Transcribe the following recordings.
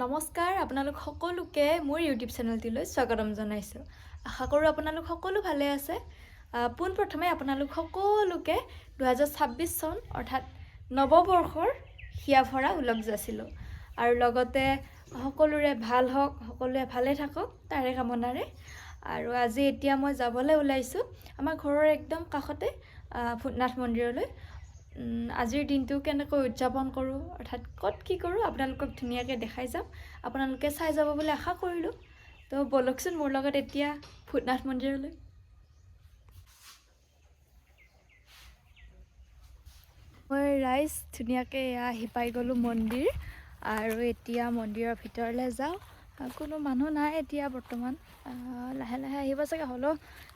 নমস্কাৰ আপোনালোক সকলোকে মোৰ ইউটিউব চেনেলটিলৈ স্বাগতম জনাইছোঁ। আশা কৰোঁ আপোনালোক সকলো ভালে আছে। পোনপ্ৰথমে আপোনালোক সকলোকে দুহেজাৰ ছাব্বিছ চন অৰ্থাৎ নৱবৰ্ষৰ হিয়া ভৰা ওলগ যাচিলোঁ। আৰু লগতে সকলোৰে ভাল হওক সকলোৱে ভালে থাকক তাৰে কামনাৰে। আৰু আজি এতিয়া মই যাবলৈ ওলাইছোঁ আমাৰ ঘৰৰ একদম কাষতে ভূতনাথ মন্দিৰলৈ। আজিৰ দিনটো কেনেকৈ উদযাপন কৰোঁ অৰ্থাৎ ক'ত কি কৰোঁ আপোনালোকক ধুনীয়াকৈ দেখাই যাম। আপোনালোকে চাই যাব বুলি আশা কৰিলোঁ। তো ব'লকচোন মোৰ লগত এতিয়া ভূতনাথ মন্দিৰলৈ। মই ৰাইজ ধুনীয়াকৈ এয়া আহি পাই গ'লোঁ মন্দিৰ। আৰু এতিয়া মন্দিৰৰ ভিতৰলৈ যাওঁ। কোনো মানুহ নাই এতিয়া বৰ্তমান। লাহে লাহে আহিব চাগে, হ'লেও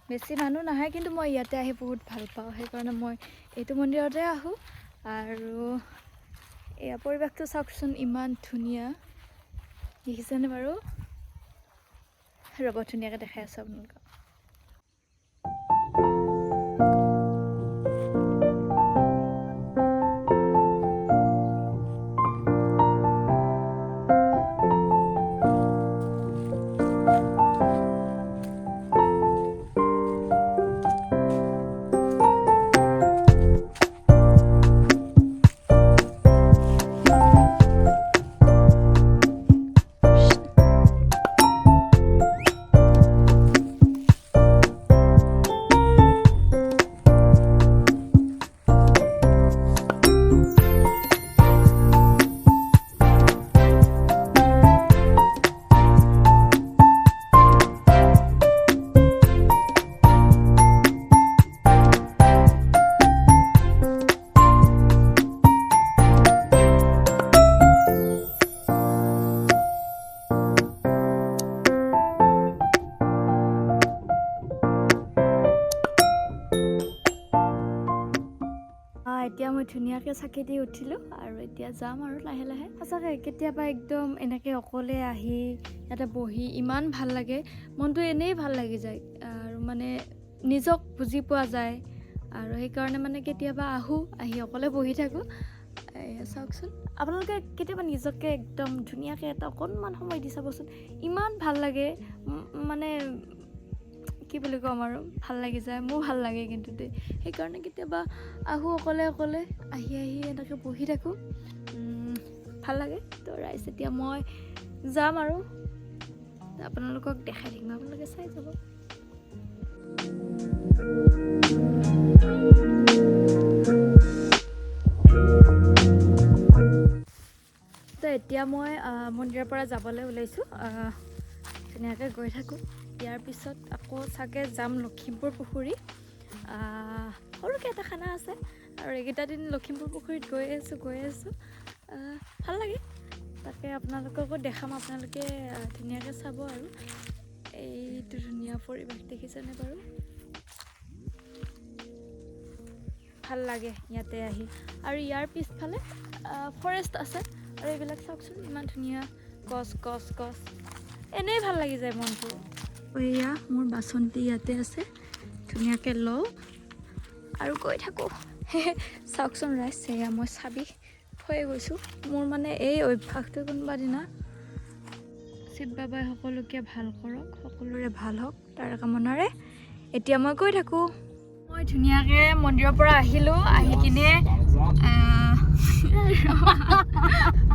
বেছি মানুহ নাহে, কিন্তু মই ইয়াতে আহি বহুত ভালো পাওঁ, সেইকাৰণে মই এইটো মন্দিৰতে আহোঁ। আৰু এয়া পৰিৱেশটো চাওকচোন, ইমান ধুনীয়া। দেখিছেনে বাৰু? ৰ'ব, ধুনীয়াকৈ দেখাই আছোঁ আপোনালোকক। ধুনীয়াকৈ চাকি দি উঠিলোঁ আৰু এতিয়া যাম আৰু লাহে লাহে। সঁচাকৈ কেতিয়াবা একদম এনেকৈ অকলে আহি ইয়াতে বহি ইমান ভাল লাগে মনটো এনেই ভাল লাগি যায় আৰু মানে নিজক বুজি পোৱা যায় আৰু সেইকাৰণে মানে কেতিয়াবা আহোঁ আহি অকলে বহি থাকোঁ। চাওকচোন আপোনালোকে কেতিয়াবা নিজকে একদম ধুনীয়াকৈ এটা অকণমান সময় দি চাবচোন ইমান ভাল লাগে মানে কি বুলি ক'ম আৰু ভাল লাগি যায় মোৰ ভাল লাগে কিন্তু দেই। সেইকাৰণে কেতিয়াবা আহোঁ অকলে অকলে আহি আহি এনেকৈ বহি থাকোঁ। ভাল লাগে। তো ৰাইজ এতিয়া মই যাম আৰু। আপোনালোকক দেখাই থাকিম আপোনালোকে চাই যাব। এতিয়া মই মন্দিৰৰ পৰা যাবলৈ ওলাইছোঁ। ধুনীয়াকৈ গৈ থাকোঁ। ইয়াৰ পিছত আকৌ চাগে যাম লখিমপুৰ পুখুৰী। সৰুকৈ এটা খানা আছে আৰু এইকেইটা দিন লখিমপুৰ পুখুৰীত গৈ আছোঁ গৈ আছোঁ। ভাল লাগে। তাকে আপোনালোককো দেখাম আপোনালোকে ধুনীয়াকৈ চাব আৰু। এইটো ধুনীয়া পৰিৱেশ দেখিছেনে বাৰু? ভাল লাগে ইয়াতে আহি। আৰু ইয়াৰ পিছফালে ফৰেষ্ট আছে আৰু এইবিলাক চাওকচোন ইমান ধুনীয়া গছ গছ গছ। এনেই ভাল লাগি যায় মনটো। এয়া মোৰ বাচন্তি ইয়াতে আছে। ধুনীয়াকৈ লওঁ। আৰু গৈ থাকোঁ। চাওকচোন ৰাইজ এয়া মই চাবি। থৈ গৈছোঁ। মোৰ মানে এই অভ্যাসটো কোনোবা দিনা শিৱ বাবাই সকলোকে ভাল কৰক সকলোৰে ভাল হওক তাৰ কামনাৰে এতিয়া মই গৈ থাকোঁ। মই ধুনীয়াকৈ মন্দিৰৰ পৰা আহিলোঁ আহি কিনে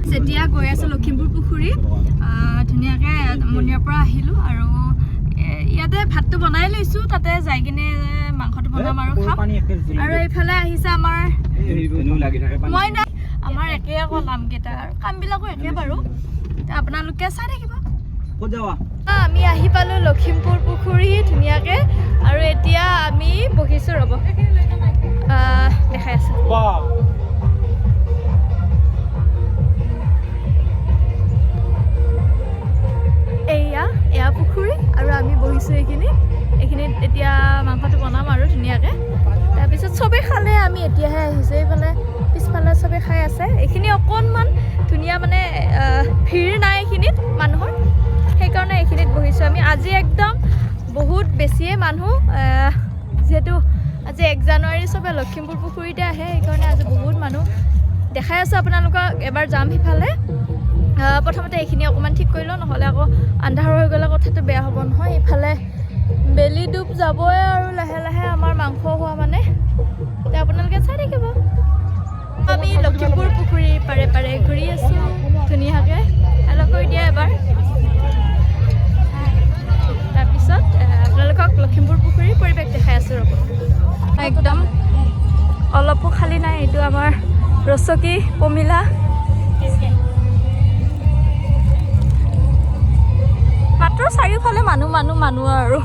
যেতিয়া গৈ আছোঁ লখিমপুৰ পুখুৰী ধুনীয়াকৈ মন্দিৰৰ পৰা আহিলোঁ আৰু ইয়াতে ভাতটো বনাই লৈছোঁ তাতে যাই কিনে মাংসটো বনাম আৰু খাম। আৰু এইফালে আহিছে আমাৰ মই নাই আমাৰ একে আকৌ নামকেইটা আৰু কামবিলাকো একে বাৰু। তে আপোনালোকে চাই থাকিব। আমি আহি পালোঁ লখিমপুৰ পুখুৰী ধুনীয়াকৈ আৰু এতিয়া আমি বহিছোঁ ৰ'ব। দেখাই আছোঁ। চবেই খালে আমি এতিয়াহে আহিছোঁ। এইফালে পিছফালে চবেই খাই আছে। এইখিনি অকণমান ধুনীয়া মানে ভিৰ নাই এইখিনিত মানুহৰ। সেইকাৰণে এইখিনিত বহিছোঁ আমি। আজি একদম বহুত বেছিয়ে মানুহ যিহেতু আজি এক জানুৱাৰী চবে লখিমপুৰ পুখুৰীতে আহে সেইকাৰণে আজি বহুত মানুহ দেখাই আছোঁ। আপোনালোকক এবাৰ যাম সিফালে। প্ৰথমতে এইখিনি অকণমান ঠিক কৰি লওঁ নহ'লে আকৌ আন্ধাৰ হৈ গ'লে কথাটো বেয়া হ'ব নহয়। ইফালে বেলি ডুব যাবই। এইটো আমাৰ ৰচকী পমিলা। মাত্ৰ চাৰিওফালে মানুহ মানুহ মানুহ আৰু।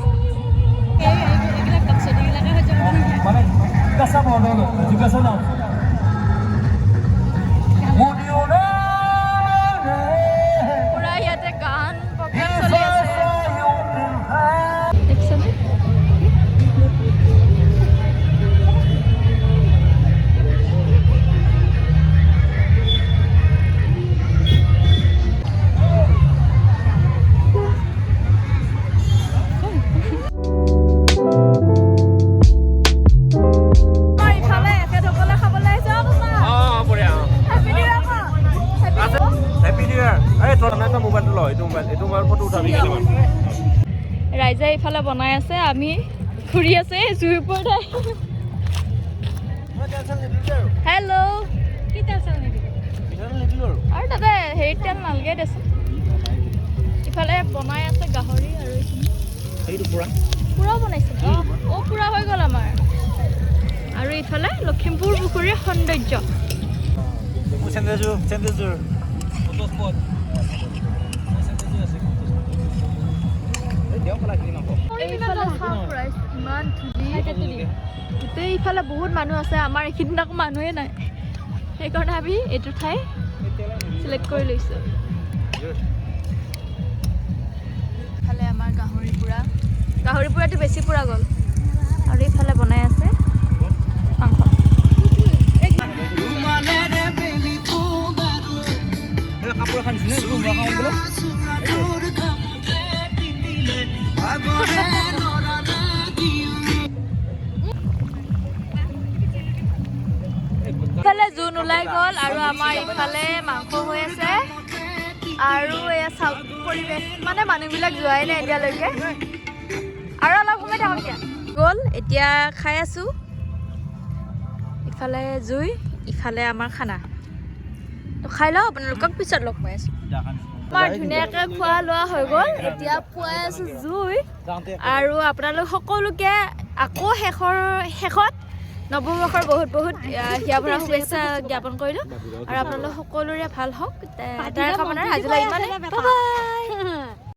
জিজ্ঞাসা মোবাইল ফটো উঠাবি কেইটামান ৰাইজে ইফালে বনাই আছে আমি ঘূৰি আছে জুইৰ ওপৰত হেল্ল' কি তেল চেল নিবি আৰু তাতে হেৰি তেল নালাগে দেচোন। ইফালে বনাই আছে গাহৰি আৰু পুৰা? পূৰা বনাইছে। অঁ পূৰা হৈ গ'ল আমাৰ। আৰু ইফালে লখিমপুৰ পুখুৰীৰ সৌন্দৰ্য। ইমান ধূলি। গোটেই ইফালে বহুত মানুহ আছে, আমাৰ এইখিনিত আকৌ মানুহে নাই। সেইকাৰণে আমি এইটো ঠাই চিলেক্ট কৰি লৈছোঁ। ইফালে আমাৰ গাহৰি পোৰা গাহৰি পোৰাটো বেছি পোৰা গ'ল। আৰু ইফালে বনাই আছে মাংস। কাপোৰ এখন ওলাই গ'ল আৰু আমাৰ ইফালে মাংস হৈ আছে। আৰু এয়া চাওক পৰিৱেশ মানে মানুহবিলাক যোৱাই নাই এতিয়ালৈকে। আৰু অলপ সময় থাকক এতিয়া। গ'ল এতিয়া খাই আছোঁ। ইফালে জুই ইফালে আমাৰ খানা। তো খাই লওঁ আপোনালোকক পিছত লগ পাই আছোঁ। আমাৰ ধুনীয়াকৈ খোৱা লোৱা হৈ গ'ল এতিয়া পুৱাই আছোঁ জুই। আৰু আপোনালোক সকলোকে আকৌ শেষৰ শেষত নৱবৰ্ষৰ বহুত বহুত হিয়া ভৰা শুভেচ্ছা জ্ঞাপন কৰিলোঁ। আৰু আপোনালোক সকলোৰে ভাল হওক। তে- তাৰে কামনাৰ আজিলৈ।